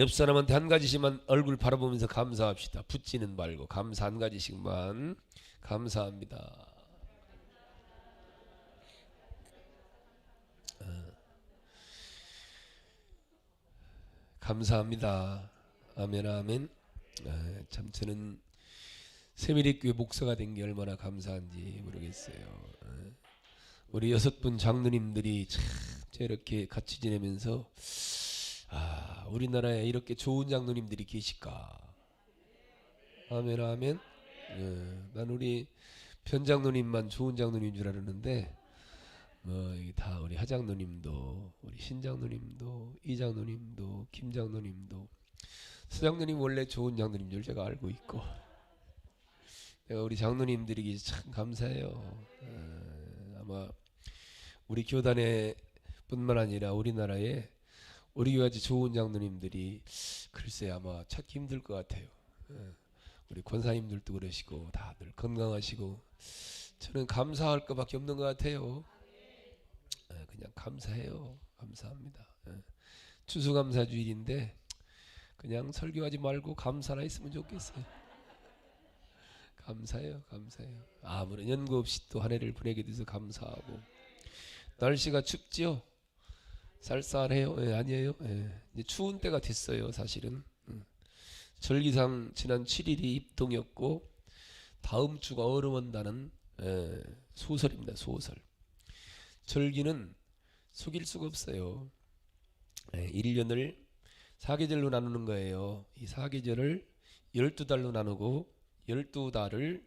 옆 사람한테 한 가지씩만 얼굴 바라보면서 감사합시다. 붙지는 말고 감사 한 가지씩만 감사합니다. 어. 감사합니다. 아멘 아멘. 아, 참 저는 세미리교회 목사가 된 게 얼마나 감사한지 모르겠어요. 어. 우리 여섯 분 장로님들이 참 저렇게 같이 지내면서 아 우리나라에 이렇게 좋은 장로님들이 계실까? 아멘 아멘. 예, 난 우리 변 장로님만 좋은 장로님 줄 알았는데 우리 하 장로님도 우리 신 장로님도 이 장로님도 김 장로님도 수 장로님 원래 좋은 장로님 줄 제가 알고 있고 내가 우리 장로님들이 참 감사해요. 어, 아마 우리 교단에 뿐만 아니라 우리나라에 우리 같이 좋은 장로님들이 글쎄 아마 찾기 힘들 것 같아요. 어, 우리 권사님들도 그러시고 다들 건강하시고 저는 감사할 것밖에 없는 것 같아요. 어, 그냥 감사해요. 감사합니다. 어, 추수감사 주일인데 그냥 설교하지 말고 감사나 있으면 좋겠어요. 감사해요, 감사해요. 아무런 연구 없이 또 한 해를 보내게 돼서 감사하고 날씨가 춥지요. 쌀쌀해요. 예, 아니에요. 예, 이제 추운 때가 됐어요, 사실은. 음. 절기상 지난 7일이 입동이었고 다음 주가 얼음 온다는 예, 소설입니다, 소설. 절기는 속일 수가 없어요. 예, 1년을 사계절로 나누는 거예요. 이 사계절을 12달로 나누고 12달을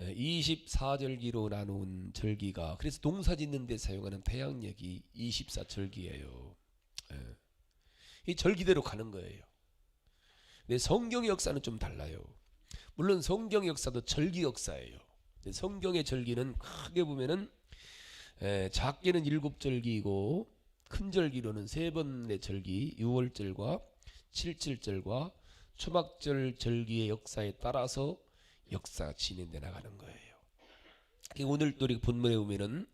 24절기로 나눈 절기가 그래서 농사 짓는 데 사용하는 태양력이 24절기예요. 예. 이 절기대로 가는 거예요. 근데 성경의 역사는 좀 달라요. 물론 성경 역사도 절기 역사예요. 성경의 절기는 크게 보면은 에, 작게는 일곱 절기이고 큰 절기로는 세 번의 절기, 6월절과 77절과 초막절 절기의 역사에 따라서 역사가 진행돼 나가는 거예요. 오늘 또 우리 본문에 보면은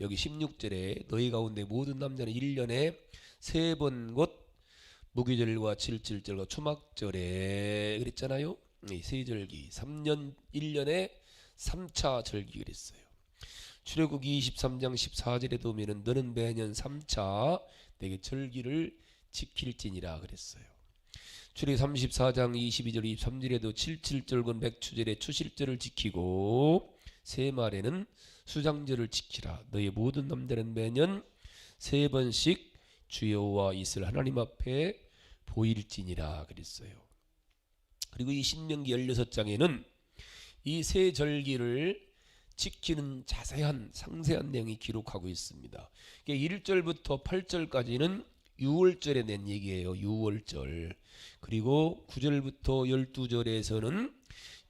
여기 16절에 너희 가운데 모든 남자는 1년에 세 번 곧 무기절과 77절과 초막절에 그랬잖아요. 이세 절기 3년 1년에 3차 절기 그랬어요. 출애굽기 23장 14절에 보면은 너는 매년 3차 내게 절기를 지킬지니라 그랬어요. 출애굽 34장 22절 23절에도 77절건 백추절에 추실절을 지키고 세 말에는 수장절을 지키라. 너희 모든 남들은 매년 세 번씩 주여와 있을 하나님 앞에 보일지니라 그랬어요. 그리고 이 신명기 16장에는 이 세 절기를 지키는 자세한 상세한 내용이 기록하고 있습니다. 1절부터 8절까지는 6월절에 낸 얘기예요. 6월절. 그리고 9절부터 12절에서는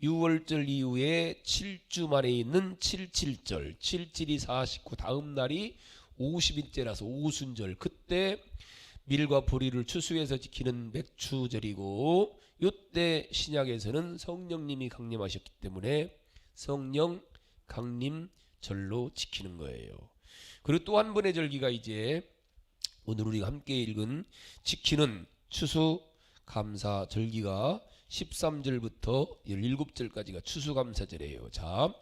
6월절 이후에 7주 만에 있는 77절, 77이 49 다음 날이 50일째라서 오순절. 그때 밀과 보리를 추수해서 지키는 맥추절이고 이때 신약에서는 성령님이 강림하셨기 때문에 성령 강림절로 지키는 거예요. 그리고 또 한 번의 절기가 이제 오늘 우리가 함께 읽은 지키는 추수 감사 절기가 13절부터 17절까지가 추수감사절이에요. 자,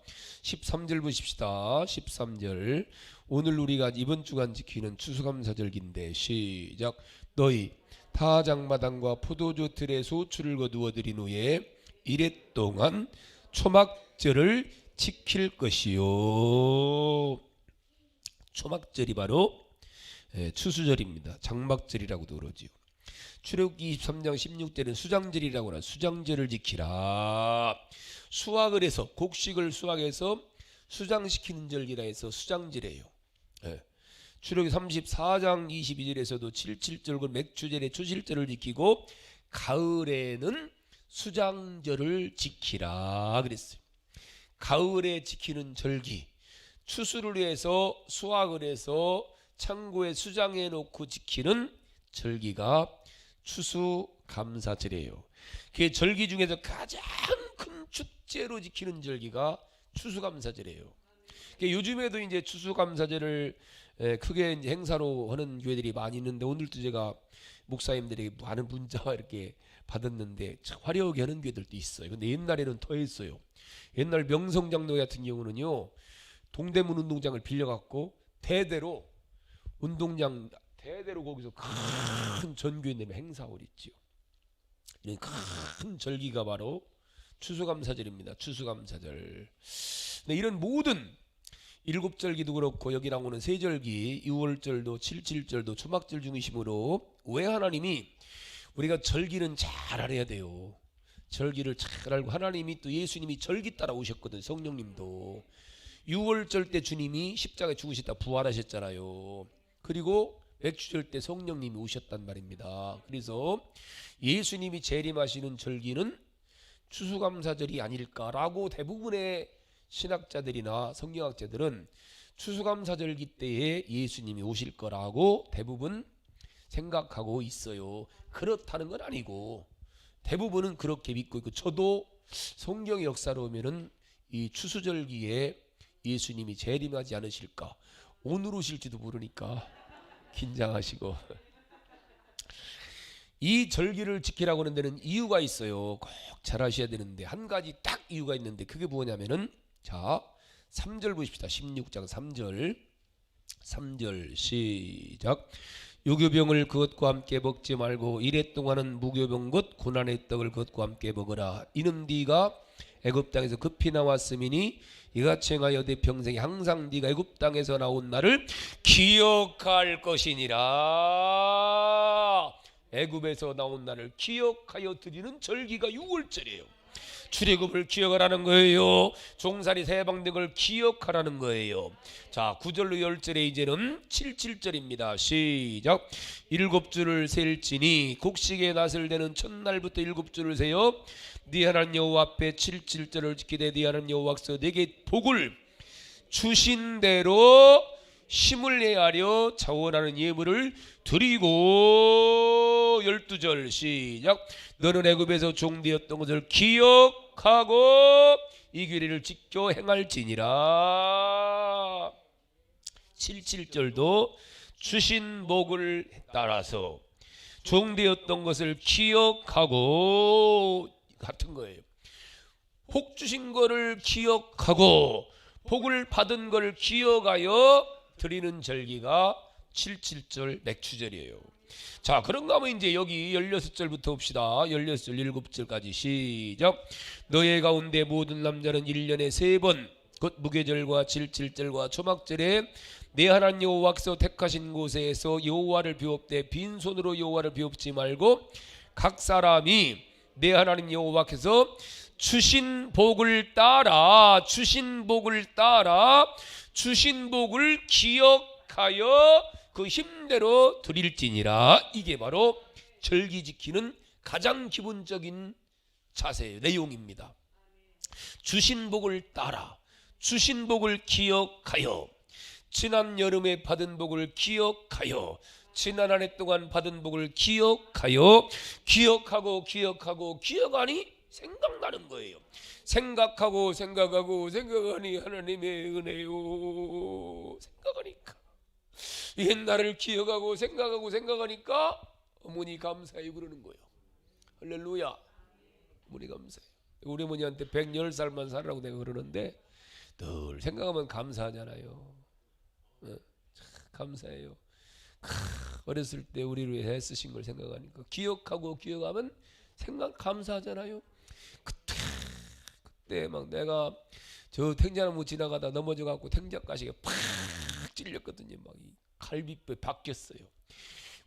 13절 보십시다. 13절. 오늘 우리가 이번 주간 지키는 추수감사절기인데 시작. 너희 타작마당과 포도주 틀에 소출을 거두어 들인 후에 이래 동안 초막절을 지킬 것이요. 초막절이 바로 예, 추수절입니다. 장막절이라고도 그러지요. 출애굽기 23장 16절은 수장절이라고 하나 수장절을 지키라. 수확을 해서 곡식을 수확해서 수장시키는 절기라 해서 수장절이에요. 예. 출애굽기 34장 22절에서도 77절과 맥주절에 추실절을 지키고 가을에는 수장절을 지키라 그랬어요. 가을에 지키는 절기 추수를 위해서 수확을 해서 창고에 수장해 놓고 지키는 절기가 추수 감사절이에요. 그 절기 중에서 가장 큰 축제로 지키는 절기가 추수감사절이에요. 요즘에도 이제 추수감사절을 크게 이제 행사로 하는 교회들이 많이 있는데 오늘도 제가 목사님들에게 많은 문자와 이렇게 받았는데 참 화려하게 하는 교회들도 있어요. 근데 옛날에는 더 했어요. 옛날 명성장로 같은 경우는요. 동대문 운동장을 빌려갖고 대대로 운동장 대대로 거기서 큰 내면 행사를 있지요. 이큰 절기가 바로 추수감사절입니다. 추수감사절. 네, 이런 모든 일곱 절기도 그렇고 여기 나오는 세 절기, 유월절도 칠칠절도 초막절 중이심으로 왜 하나님이 우리가 절기는 잘 알아야 돼요. 절기를 잘 알고 하나님이 또 예수님이 절기 따라 오셨거든 성령님도 6월절 때 주님이 십자가에 죽으셨다 부활하셨잖아요. 그리고 맥주절 때 성령님이 오셨단 말입니다. 그래서 예수님이 재림하시는 절기는 추수감사절이 아닐까라고 대부분의 신학자들이나 성경학자들은 추수감사절기 때에 예수님이 오실 거라고 대부분 생각하고 있어요. 그렇다는 건 아니고 대부분은 그렇게 믿고 있고 저도 성경의 역사로 보면은 이 추수절기에 예수님이 재림하지 않으실까 오늘 오실지도 모르니까 긴장하시고 이 절기를 지키라고 하는 데는 이유가 있어요. 꼭잘 아셔야 되는데 한 가지 딱 이유가 있는데 그게 뭐냐면은 자 3절 보십시다. 16장 3절 3절 시작 유교병을 그것과 함께 먹지 말고 이래 동안은 무교병 곧 고난의 떡을 그것과 함께 먹으라 이는 네가 애굽 땅에서 급히 나왔음이니 이같이 행하여 내 평생에 항상 네가 애굽 땅에서 나온 나를 기억할 것이니라 애굽에서 나온 나를 기억하여 드리는 절기가 6월절이에요. 출애굽을 기억하라는 거예요. 종살이 세방된 걸 기억하라는 거예요. 자, 9절로 10절에 이제는 77절입니다. 시작. 일곱 줄을 셀지니 곡식의 낫을 대는 첫날부터 일곱 줄을 세어 네 하나님 여호와 앞에 77절을 지키되 네 하나님 여호와께서 내게 복을 주신 대로 힘을 내하려 자원하는 예물을 드리고 열두 절 시작. 너는 애굽에서 종되었던 것을 기억하고 이 규례를 지켜 행할지니라. 77절도 주신 복을 따라서 종되었던 것을 기억하고 같은 거예요. 복 주신 거를 기억하고 복을 받은 걸 기억하여 드리는 절기가 77절 맥추절이에요. 자, 그런가 하면 이제 여기 16절부터 봅시다. 16절, 7절까지 시작. 너의 가운데 모든 남자는 1년에 세 번, 곧 무교절과 77절과 초막절에 내 하나님 여호와께서 택하신 곳에서 여호와를 비옵되 빈손으로 여호와를 비옵지 말고 각 사람이 내 하나님 여호와께서 주신 복을 따라 주신 복을 따라 주신 복을 기억하여 그 힘대로 드릴지니라 이게 바로 절기 지키는 가장 기본적인 자세 내용입니다. 주신 복을 따라 주신 복을 기억하여 지난 여름에 받은 복을 기억하여 지난 한 해 동안 받은 복을 기억하여 기억하고 기억하고 기억하니 생각나는 거예요. 생각하고 생각하고 생각하니 하나님의 은혜요. 생각하니까 옛날을 기억하고 생각하고 생각하니까 어머니 감사해 부르는 거예요. 할렐루야. 어머니 감사해. 우리 어머니한테 110살만 살라고 내가 그러는데 늘 생각하면 감사하잖아요. 감사해요. 크, 어렸을 때 우리를 위해 애쓰신 걸 생각하니까 기억하고 기억하면 생각 감사하잖아요. 그때 그때 막 내가 저 탱자나무 지나가다 넘어져 갖고 탱자 가시게 팍 찔렸거든요. 막 이 갈비뼈 바뀌었어요.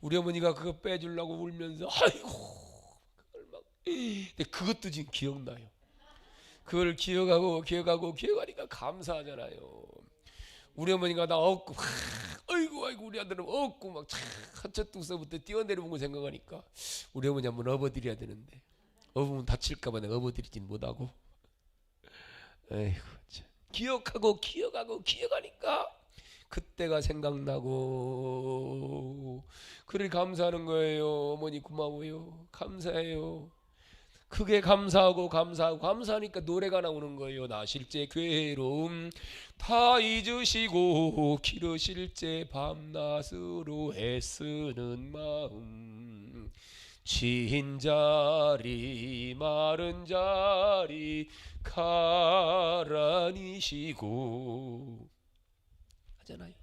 우리 어머니가 그거 빼주려고 울면서 아이고 그걸 막 근데 그것도 지금 기억나요. 그걸 기억하고 기억하고 기억하니까 감사하잖아요. 우리 어머니가 나 업고 막 아이고 우리 아들은 업고 막 첫째 뚝서부터 뛰어내려본 거 생각하니까 우리 어머니 한번 업어드려야 되는데. 업으면 다칠까봐 내가 업어드리진 못하고. 에이고 참. 기억하고 기억하고 기억하니까 그때가 생각나고. 그래 감사하는 거예요 어머니 고마워요 감사해요 크게 감사하고 감사하고 감사하니까 노래가 나오는 거예요. 나 실제 괴로움 다 잊으시고 기르실제 밤낮으로 애쓰는 마음 진 자리 마른 자리 가라니시고 하잖아요.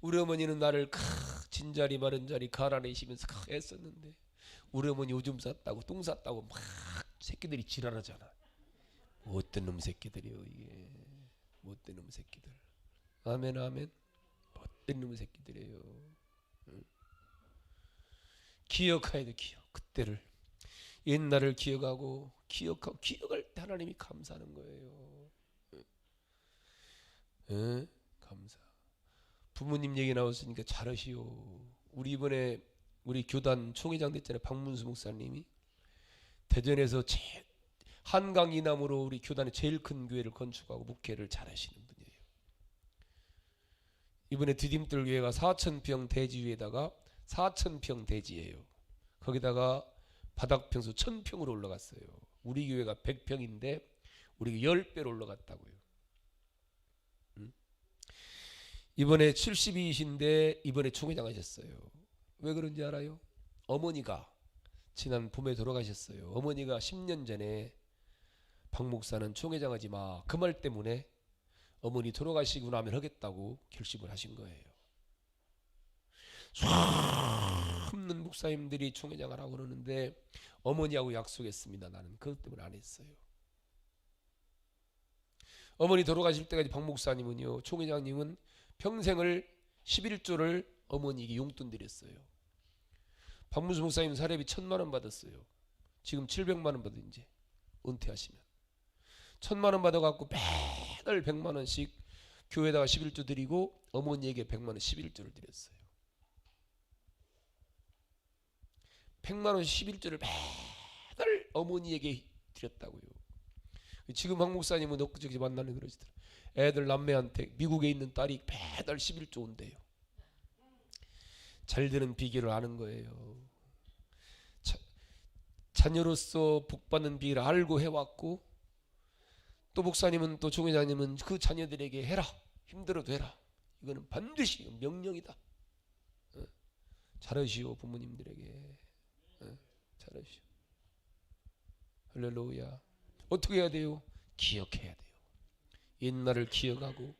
우리 어머니는 나를 크 진자리 마른 자리 가라내시면서 크 애썼는데 우리 어머니 오줌 쌌다고 똥 쌌다고 막 새끼들이 지랄하잖아. 못된 놈 새끼들이요 이게 못된 놈 새끼들. 아멘 아멘. 못된 놈 새끼들이에요. 응. 기억해야 돼 기억 그때를 옛날을 기억하고 기억하고 기억할 때 하나님이 감사하는 거예요. 응? 응? 감사. 부모님 얘기 나왔으니까 잘하시오. 우리 이번에 우리 교단 총회장 됐잖아요. 박문수 목사님이 대전에서 제 한강 이남으로 우리 교단의 제일 큰 교회를 건축하고 목회를 잘하시는 분이에요. 이번에 디딤돌 교회가 4천 평 대지 위에다가 4천 평 대지예요. 거기다가 바닥 평수 1,000 평으로 올라갔어요. 우리 교회가 100평인데 우리 10배로 올라갔다고요. 음? 이번에 72이신데 이번에 총회장 하셨어요. 왜 그런지 알아요? 어머니가 지난 봄에 돌아가셨어요. 어머니가 10년 전에 박 목사는 총회장 하지 마. 그 말 때문에 어머니 돌아가시고 나면 하겠다고 결심을 하신 거예요. 수없는 목사님들이 총회장 하라고 그러는데 어머니하고 약속했습니다. 나는 그것 때문에 안 했어요. 어머니 돌아가실 때까지 박 목사님은요. 총회장님은 평생을 11조를 어머니에게 용돈 드렸어요. 박문수 목사님 사례비 천만 원 받았어요. 지금 700만 원 받은 이제 은퇴하시면 천만 원 받아갖고 매달 100만 원씩 교회에다가 11조 드리고 어머니에게 100만 원 11조를 드렸어요. 100만 원 11조를 매달 어머니에게 드렸다고요. 지금 박 목사님은 엊그저께 만나는 그러시더라. 애들 남매한테 미국에 있는 딸이 매달 11조 온대요. 잘 되는 비결을 아는 거예요. 자, 자녀로서 복 받는 비결을 알고 해왔고 또 목사님은 또 종회장님은 그 자녀들에게 해라 힘들어도 해라 이거는 반드시 명령이다. 어, 잘하시오 부모님들에게 어, 잘하시오. 할렐루야. 어떻게 해야 돼요? 기억해야 돼요. 옛날을 기억하고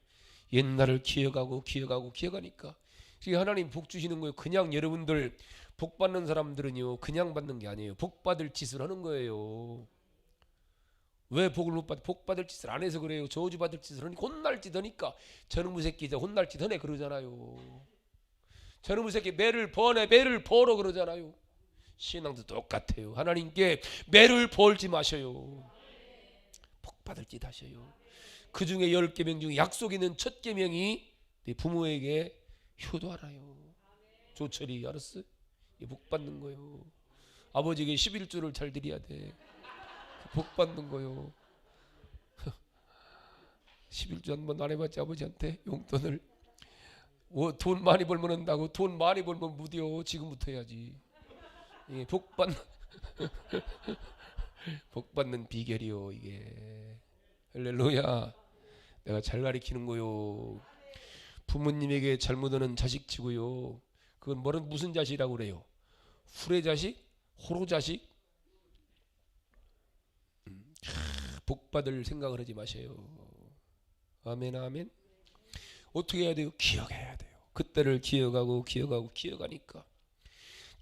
옛날을 기억하고 기억하고 기억하니까 이게 하나님 복 주시는 거예요. 그냥 여러분들 복 받는 사람들은요 그냥 받는 게 아니에요. 복 받을 짓을 하는 거예요. 왜 복을 못 받? 복 받을 짓을 안 해서 그래요. 저주 받을 짓을 하니까 혼날 짓 하니까 저놈의 새끼 저 혼날 짓 하네 그러잖아요. 저놈의 새끼 매를 버네 매를 벌어 그러잖아요. 신앙도 똑같아요. 하나님께 매를 벌지 마셔요. 복 받을 짓 하셔요. 그 중에 열 계명 중에 약속 있는 첫 계명이 네 부모에게 효도하라요. 조철이 알았어? 복 받는 거요. 아버지에게 11조를 잘 드려야 돼. 복 받는 거요. 11조 한번 안 해봤지 아버지한테 용돈을 어, 돈 많이 벌면 한다고 돈 많이 벌면 무디어 지금부터 해야지. 예, 복 받는 복 받는 비결이요 이게 할렐루야. 내가 잘 가리키는 거요. 부모님에게 잘못하는 자식 치고요. 그건 뭐는 무슨 자식이라고 그래요? 후레 자식? 호로 자식? 음, 복 받을 생각을 하지 마세요. 아멘 아멘. 어떻게 해야 돼요? 기억해야 돼요. 그때를 기억하고 기억하고 기억하니까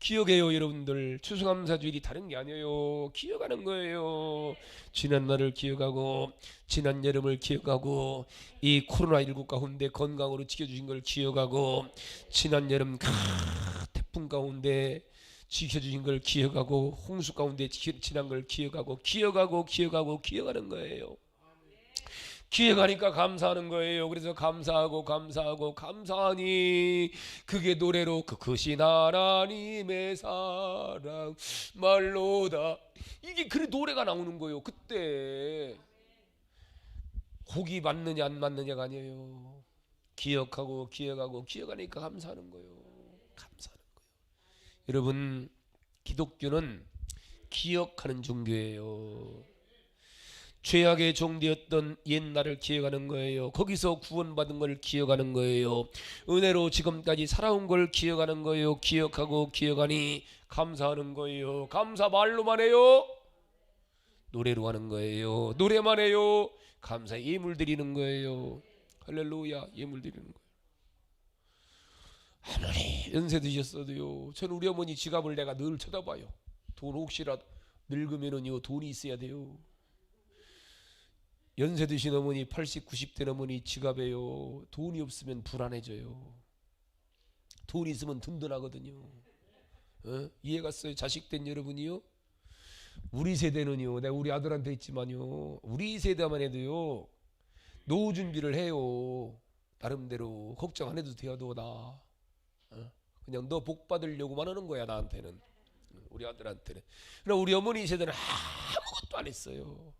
기억해요 여러분들. 추수감사주일이 다른 게 아니에요. 기억하는 거예요. 지난 날을 기억하고 지난 여름을 기억하고 이 코로나19 가운데 건강으로 지켜주신 걸 기억하고 지난 여름 크, 태풍 가운데 지켜주신 걸 기억하고 홍수 가운데 지- 지난 걸 기억하고 기억하고 기억하고 기억하는 거예요 기억하니까 감사하는 거예요. 그래서 감사하고 감사하고 감사하니 그게 노래로 그 크신 하나님의 사랑 말로다. 이게 그래 노래가 나오는 거예요. 그때 곡이 맞느냐 안 맞느냐가 아니에요. 기억하고 기억하고 기억하니까 감사하는 거예요. 감사하는 거예요. 여러분 기독교는 기억하는 종교예요. 죄악의 종되었던 옛날을 기억하는 거예요. 거기서 구원받은 걸 기억하는 거예요. 은혜로 지금까지 살아온 걸 기억하는 거예요. 기억하고 기억하니 감사하는 거예요. 감사 말로만 해요. 노래로 하는 거예요. 노래만 해요. 감사 예물 드리는 거예요. 할렐루야 예물 드리는 거예요. 아무리 연세 드셨어도요. 저는 우리 어머니 지갑을 내가 늘 쳐다봐요. 돈 혹시라도 늙으면은요 돈이 있어야 돼요. 연세 드신 어머니 80, 90대 어머니 지갑에요. 돈이 없으면 불안해져요. 돈 있으면 든든하거든요. 어? 이해 갔어요? 자식 된 여러분이요. 우리 세대는요. 내가 우리 아들한테 했지만요. 우리 세대만 해도요. 노후 준비를 해요. 나름대로 걱정 안 해도 돼도 나. 어? 그냥 너 복 받으려고만 하는 거야 나한테는. 우리 아들한테는. 그러나 우리 어머니 세대는 아무것도 안 했어요.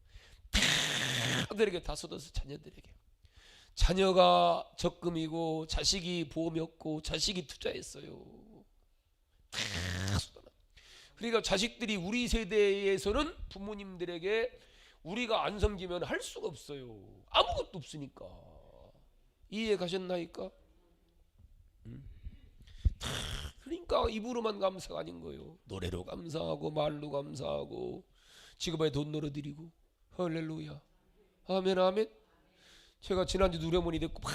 아들에게 다 쏟아서 자녀들에게. 자녀가 적금이고 자식이 보험이었고 자식이 투자했어요. 다 쏟아놔. 그러니까 자식들이 우리 세대에서는 부모님들에게 우리가 안 섬기면 할 수가 없어요. 아무것도 없으니까. 이해 가셨나이까? 음. 다 그러니까 입으로만 감사가 아닌 거예요. 노래로 감사하고 말로 감사하고 지금에 돈 놀아드리고 할렐루야. 아멘 아멘. 제가 지난주 어머니 듣고 막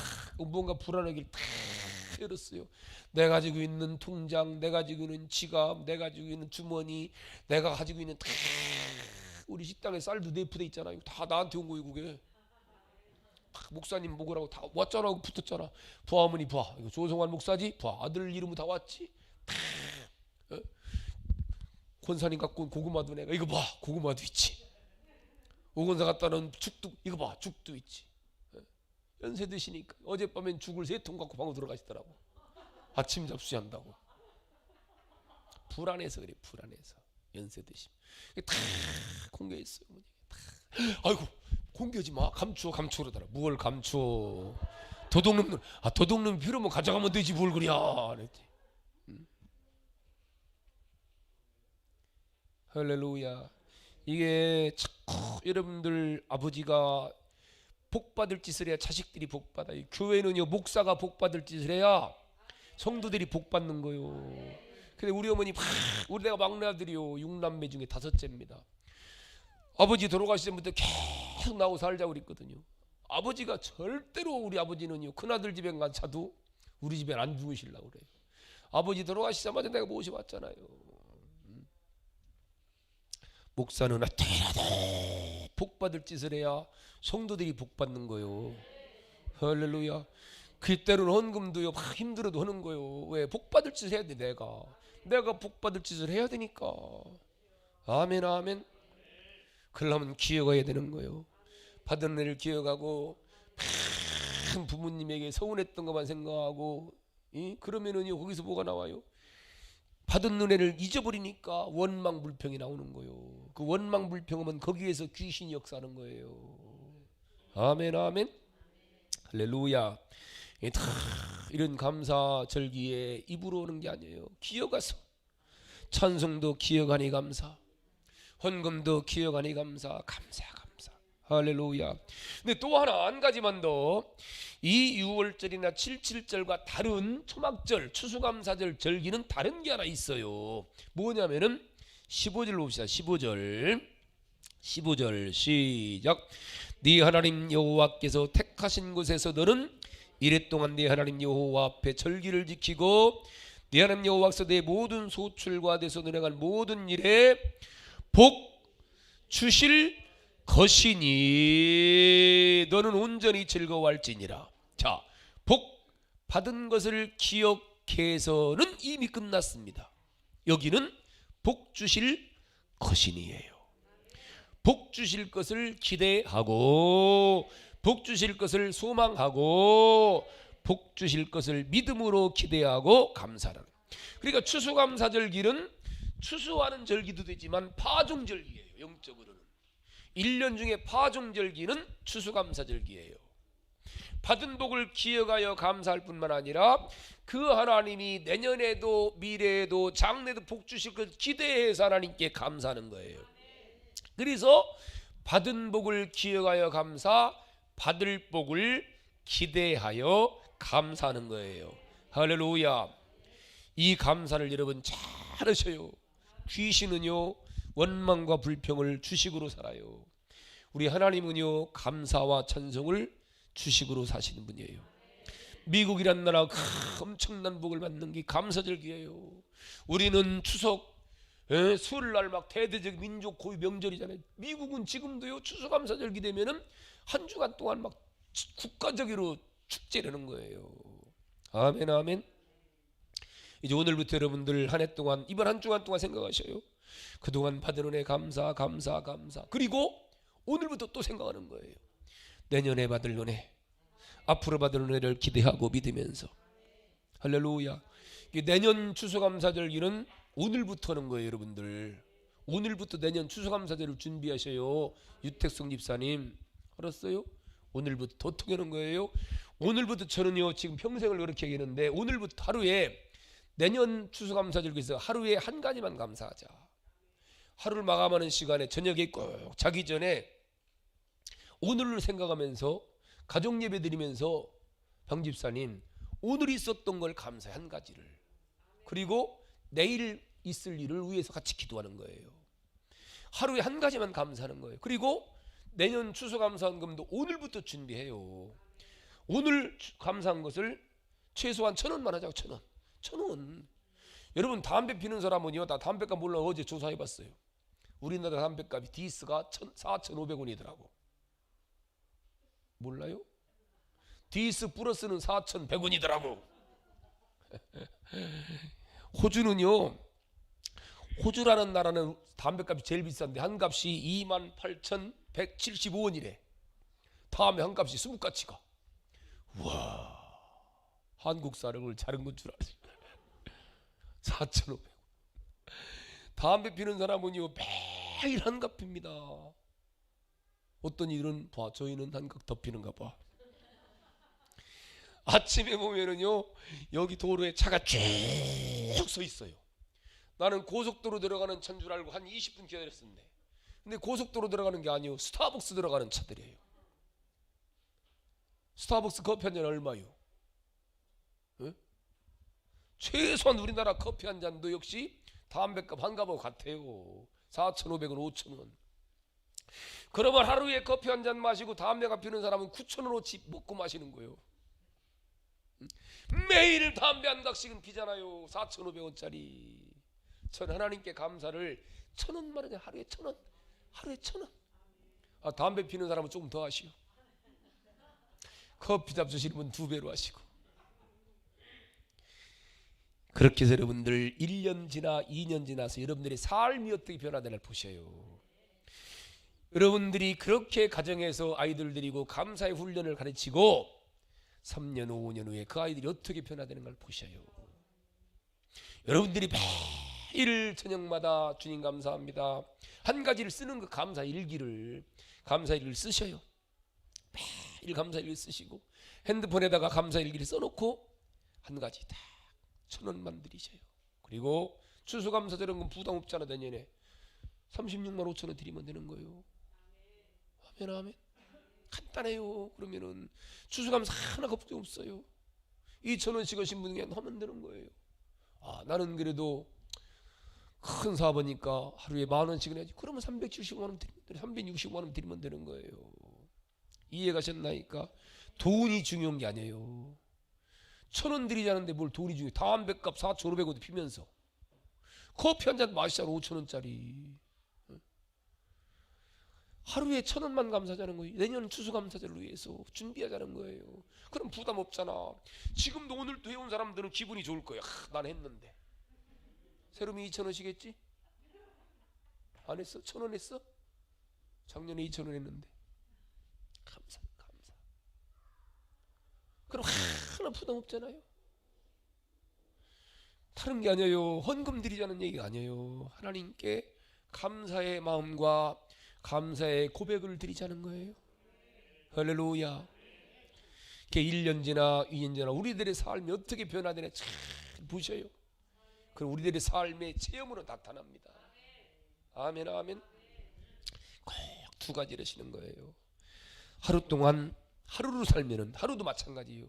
뭔가 불안하길 다 열었어요. 내가 가지고 있는 통장, 내가 가지고 있는 지갑, 내가 가지고 있는 주머니, 내가 가지고 있는 다 우리 식당에 쌀도 내푸대 있잖아요. 다 나한테 온 거예요 그게. 다 목사님 먹으라고 다 왔잖아 붙었잖아. 부하 어머니 부하 이거 조성환 목사지 부하 아들 이름은 다 왔지. 다 어? 권사님 갖고 온 고구마도 내가 이거 봐 고구마도 있지. 오건사 갖다 놓은 죽도 이거 봐 죽도 있지. 어? 연세 드시니까 어젯밤엔 죽을 세 통 갖고 방으로 들어가시더라고. 아침 잡수한다고. 불안해서 그래 불안해서 연세 이게 다 공개했어요. 다. 아이고 공개하지 마 감추어 감추어 그러더라. 뭘 감추어? 도둑놈 아 도둑놈 필요면 가져가면 되지 뭘 그래? 그랬지. 음. 할렐루야. 이게 자꾸 여러분들 아버지가 복 받을 짓을 해야 자식들이 복 받아 요. 교회는요 목사가 복 받을 짓을 해야 성도들이 복 받는 거요. 근데 우리 어머니 막 우리 내가 막내 아들이요 육남매 중에 다섯째입니다. 아버지 돌아가시 전부터 계속 나오고 살자고 그랬거든요. 아버지가 절대로 우리 아버지는요 큰아들 집에 간 차도 우리 집에 안 주무시려고 그래요. 아버지 돌아가시자마자 내가 모셔왔잖아요. 음. 목사는 어떻게라도 복 받을 짓을 해야 성도들이 복 받는 거요. 할렐루야. 그때는 헌금도요 막 힘들어도 하는 거요. 왜 복 받을 짓을 해야 돼 내가. 내가 복 받을 짓을 해야 되니까. 아멘 아멘. 그러려면 기억해야 되는 거요. 받은 애를 기억하고 참 부모님에게 서운했던 것만 생각하고 이? 그러면은요 거기서 뭐가 나와요? 받은 은혜를 잊어버리니까 원망 불평이 나오는 거요. 그 원망 불평하면 거기에서 귀신이 역사하는 거예요. 아멘 아멘. 할렐루야. 이다 이런 감사 절기에 입으로 오는 게 아니에요. 기어가서 찬송도 기어가니 감사, 헌금도 기어가니 감사, 감사 감사. 할렐루야. 근데 또 하나 한 가지만 더. 이 6월절이나 77절과 다른 초막절, 추수감사절 절기는 다른 게 하나 있어요. 뭐냐면은 15절 봅시다. 15절. 15절 시작. 네 하나님 여호와께서 택하신 곳에서 너는 이래 동안 네 하나님 여호와 앞에 절기를 지키고 네 하나님 여호와께서 내 모든 소출과 내서 너행한 모든 일에 복 주실 것이니 너는 온전히 즐거워할지니라. 자, 복 받은 것을 기억해서는 이미 끝났습니다. 여기는 복 주실 것이니예요. 복 주실 것을 기대하고 복 주실 것을 소망하고 복 주실 것을 믿음으로 기대하고 감사하는. 그러니까 추수감사절기는 추수하는 절기도 되지만 파종절기예요. 영적으로는. 1년 중에 파종절기는 추수감사절기예요. 받은 복을 기억하여 감사할 뿐만 아니라 그 하나님이 내년에도 미래에도 장래도 복 주실 것 기대해서 하나님께 감사하는 거예요. 그래서 받은 복을 기억하여 감사, 받을 복을 기대하여 감사하는 거예요. 할렐루야. 이 감사를 여러분 잘 하셔요. 귀신은요 원망과 불평을 주식으로 살아요. 우리 하나님은요 감사와 찬송을 주식으로 사시는 분이에요. 미국이란 나라 그 엄청난 복을 받는 게 감사절기예요. 우리는 추석 예, 설날 막 대대적 민족 고유 명절이잖아요. 미국은 지금도요 추수 감사절기 되면은 한 주간 동안 막 국가적으로 축제라는 거예요. 아멘 아멘. 이제 오늘부터 여러분들 한 해 동안 이번 한 주간 동안 생각하셔요. 그동안 받은 은혜 감사 감사 감사. 그리고 오늘부터 또 생각하는 거예요. 내년에 받을 은혜, 앞으로 받을 은혜를 기대하고 믿으면서 할렐루야. 내년 추수감사절기는 오늘부터는 거예요, 여러분들. 오늘부터 내년 추수감사절을 준비하셔요. 유택성 집사님. 알았어요? 오늘부터 어떻게 하는 거예요? 오늘부터 저는요 지금 평생을 그렇게 얘기했는데 오늘부터 하루에 내년 추수감사절기에서 하루에 한 가지만 감사하자. 하루를 마감하는 시간에 저녁에 꼭 자기 전에 오늘을 생각하면서 가족 예배 드리면서 방 집사님 오늘 있었던 걸 감사해 한 가지를 그리고 내일 있을 일을 위해서 같이 기도하는 거예요. 하루에 한 가지만 감사하는 거예요. 그리고 내년 추수 감사원금도 오늘부터 준비해요. 오늘 감사한 것을 최소한 천 원만 하자고 천 원. 천 원. 여러분 담배 피는 사람은요 다 담배값 몰라 어제 조사해봤어요. 우리나라 담배값이 디스가 4,500원이더라고. 몰라요? 디스 플러스는 4,100원이더라고. 호주는요. 호주라는 나라는 담배값이 제일 비싼데 한 값이 28,175원이래. 다음에 한 값이 20가치가. 와. 한국 사람을 자른 건 줄 알지. 4,500원. 담배 피는 사람은요 매일 한갑 핍니다. 어떤 일은 봐 저희는 한갑 더 피는가 봐. 아침에 보면은요 여기 도로에 차가 쭉 서 있어요. 나는 고속도로 들어가는 차인 줄 알고 한 20분 기다렸었는데 근데 고속도로 들어가는 게 아니요 스타벅스 들어가는 차들이에요. 스타벅스 커피 한 잔 얼마요? 예? 최소한 우리나라 커피 한 잔도 역시 담배값 한 갑하고 같아요. 4,500원, 5,000원. 그러면 하루에 커피 한 잔 마시고 담배가 피는 사람은 9,000원어치 먹고 마시는 거예요. 매일 담배 한 각씩은 피잖아요. 4,500원짜리. 전 하나님께 감사를 천 원만 하자. 하루에 천 원. 하루에 천 원. 아, 담배 피는 사람은 조금 더 하시오. 커피 잡수시는 분 두 배로 하시고. 그렇게 해서 여러분들 1년 지나 2년 지나서 여러분들의 삶이 어떻게 변화되나 보셔요. 여러분들이 그렇게 가정에서 아이들 데리고 감사의 훈련을 가르치고 3년 5년 후에 그 아이들이 어떻게 변화되는 걸 보셔요. 여러분들이 매일 저녁마다 주님 감사합니다. 한 가지를 쓰는 그 감사 일기를 감사 일기를 쓰셔요. 매일 감사 일기 쓰시고 핸드폰에다가 감사 일기를 써놓고 한 가지 다 천 원만 드리셔요. 그리고 추수감사 저런 건 부담 없잖아 내년에 36만 5천 원 드리면 되는 거예요. 아멘 아멘. 간단해요. 그러면은 추수감사 하나 걱정 없어요. 2천 원씩 하신 분에게 하면 되는 거예요. 아 나는 그래도 큰 사업이니까 하루에 만 원씩은 해야지. 그러면 370만 원 드리면 돼. 360만 원 드리면 되는 거예요. 이해가셨나이까? 돈이 중요한 게 아니에요. 천원 드리자는데 뭘 돈이 중요해. 담배값 4,500원 피면서 커피 한 잔 마시잖아 5천 원짜리. 하루에 천 원만 감사하자는 거예요. 내년 추수감사절을 위해서 준비하자는 거예요. 그럼 부담 없잖아. 지금도 오늘도 해온 사람들은 기분이 좋을 거야. 아, 난 했는데. 세롬이 2천 원씩했지? 안 했어? 천 원 했어? 작년에 2천 원 했는데. 감사, 감사. 그럼 하 나 부담 없잖아요. 다른 게 아니에요. 헌금 드리자는 얘기가 아니에요. 하나님께 감사의 마음과 감사의 고백을 드리자는 거예요. 할렐루야. 그 1년 지나 2년 지나 우리들의 삶이 어떻게 변화되냐 잘 보셔요. 그럼 우리들의 삶의 체험으로 나타납니다. 아멘 아멘. 꼭 두 가지를 하시는 거예요. 하루 동안 하루로 살면은 하루도 마찬가지예요.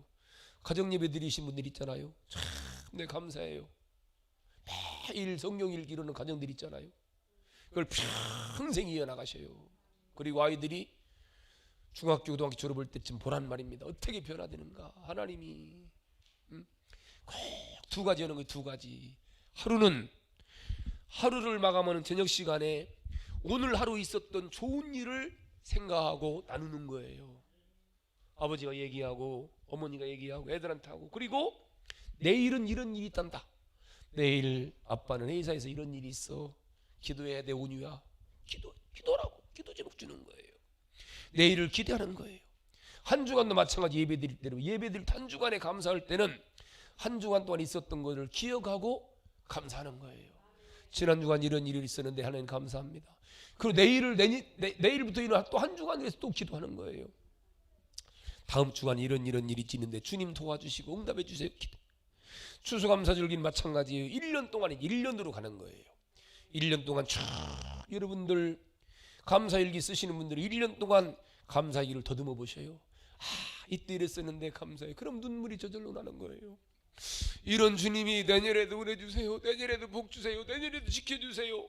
가정 예배 드리신 분들 있잖아요. 참 네, 감사해요. 매일 성경 읽기로는 가정들 있잖아요. 그걸 평생 이어나가셔요. 그리고 아이들이 중학교, 고등학교 졸업할 때쯤 보란 말입니다. 어떻게 변화되는가? 하나님이 음? 꼭두 가지 하는 거예요. 두 가지. 하루는 하루를 마감하는 저녁 시간에 오늘 하루 있었던 좋은 일을 생각하고 나누는 거예요. 아버지가 얘기하고 어머니가 얘기하고 애들한테 하고 그리고 내일은 이런 일이 있단다. 내일 아빠는 회사에서 이런 일이 있어. 기도해야 돼 온유야. 기도 기도라고 기도 제목 주는 거예요. 내일을 기대하는 거예요. 한 주간도 마찬가지 예배 드릴 때는 예배 드릴 한 주간에 감사할 때는 한 주간 동안 있었던 것을 기억하고 감사하는 거예요. 지난 주간 이런 일이 있었는데 하나님 감사합니다. 그리고 내일을 내일, 내, 내일부터 일어나 또 한 주간 위해서 또 기도하는 거예요. 다음 주간 이런 이런 일이 있는데 주님 도와주시고 응답해 주세요. 기도. 추수감사 절기는 마찬가지예요. 1년 동안에 1년으로 가는 거예요. 1년 동안 쭉 여러분들 감사일기 쓰시는 분들이 1년 동안 감사일기를 더듬어 보셔요. 아, 이때 이랬었는데 감사해. 그럼 눈물이 저절로 나는 거예요. 이런 주님이 내년에도 은혜 주세요. 내년에도 복 주세요. 내년에도 지켜 주세요.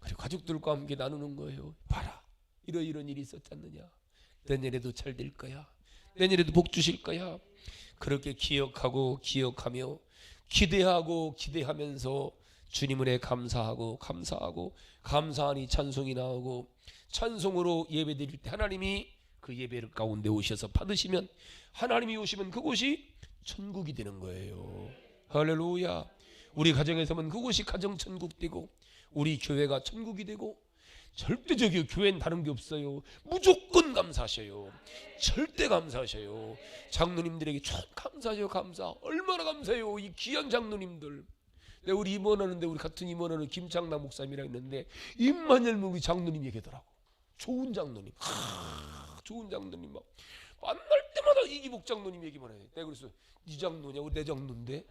그리고 가족들과 함께 나누는 거예요. 봐라. 이런 이런 일이 있었지 않느냐. 내년에도 잘 될 거야. 내년에도 복 주실 거야. 그렇게 기억하고 기억하며 기대하고 기대하면서 주님 은혜 감사하고 감사하고 감사하니 찬송이 나오고 찬송으로 예배 드릴 때 하나님이 그 예배를 가운데 오셔서 받으시면 하나님이 오시면 그곳이 천국이 되는 거예요. 할렐루야. 우리 가정에서는 그곳이 가정 천국 되고 우리 교회가 천국이 되고 절대적이요 교회는 다른 게 없어요. 무조건 감사하셔요. 절대 감사하셔요. 장로님들에게 참 감사하셔요. 감사. 얼마나 감사해요. 이 귀한 장로님들. 내 우리 임원하는데 우리 같은 임원하는 김창남 목사님이랑 있는데 입만 열면 우리 장로님 얘기하더라고. 좋은 장로님. 하, 좋은 장로님 막 만날 때마다 이기복 장로님 얘기만 해. 내가 그래서 네 장로냐? 우리 내 장로인데.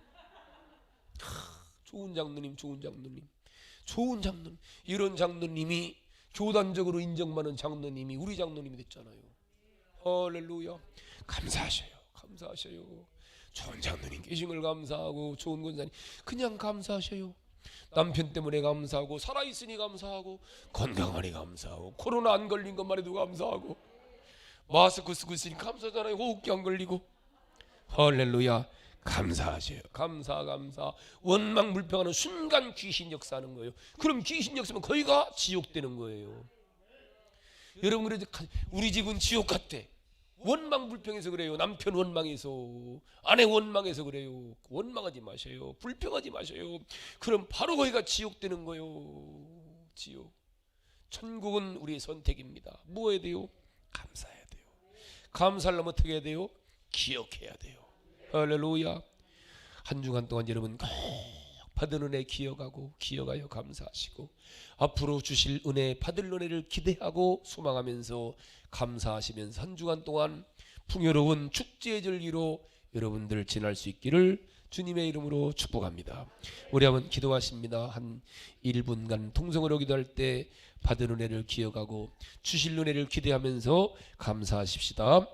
하, 좋은 장로님, 좋은 장로님. 좋은 장로님. 이런 장로님이 교단적으로 인정받는 장로님이 우리 장로님이 됐잖아요. 할렐루야. 감사하셔요. 감사하셔요. 좋은 장로님 계신 걸 감사하고 좋은 권사님 그냥 감사하셔요. 남편 때문에 감사하고 살아 있으니 감사하고 건강하니 감사하고 코로나 안 걸린 것만 해도 감사하고 마스크 쓰고 있으니 감사잖아요. 호흡기 안 걸리고 할렐루야. 감사하세요. 감사 감사. 원망 불평하는 순간 귀신 역사하는 거예요. 그럼 귀신 역사면 거기가 지옥 되는 거예요. 여러분 그래도 가- 우리 집은 지옥 같대. 원망 불평해서 그래요. 남편 원망해서 아내 원망해서 그래요. 원망하지 마셔요. 불평하지 마셔요. 그럼 바로 거기가 지옥 되는 거예요. 지옥. 천국은 우리의 선택입니다. 뭐 해야 돼요? 감사해야 돼요. 감사하려면 어떻게 해야 돼요? 기억해야 돼요. 할렐루야. 한 주간 동안 여러분 꼭 받은 은혜 기억하고 기억하여 감사하시고 앞으로 주실 은혜 받을 은혜를 기대하고 소망하면서 감사하시면서 한 주간 동안 풍요로운 축제의 절기로 여러분들 지날 수 있기를 주님의 이름으로 축복합니다. 우리 한번 기도하십니다. 한 1분간 통성으로 기도할 때 받은 은혜를 기억하고 주실 은혜를 기대하면서 감사하십시다.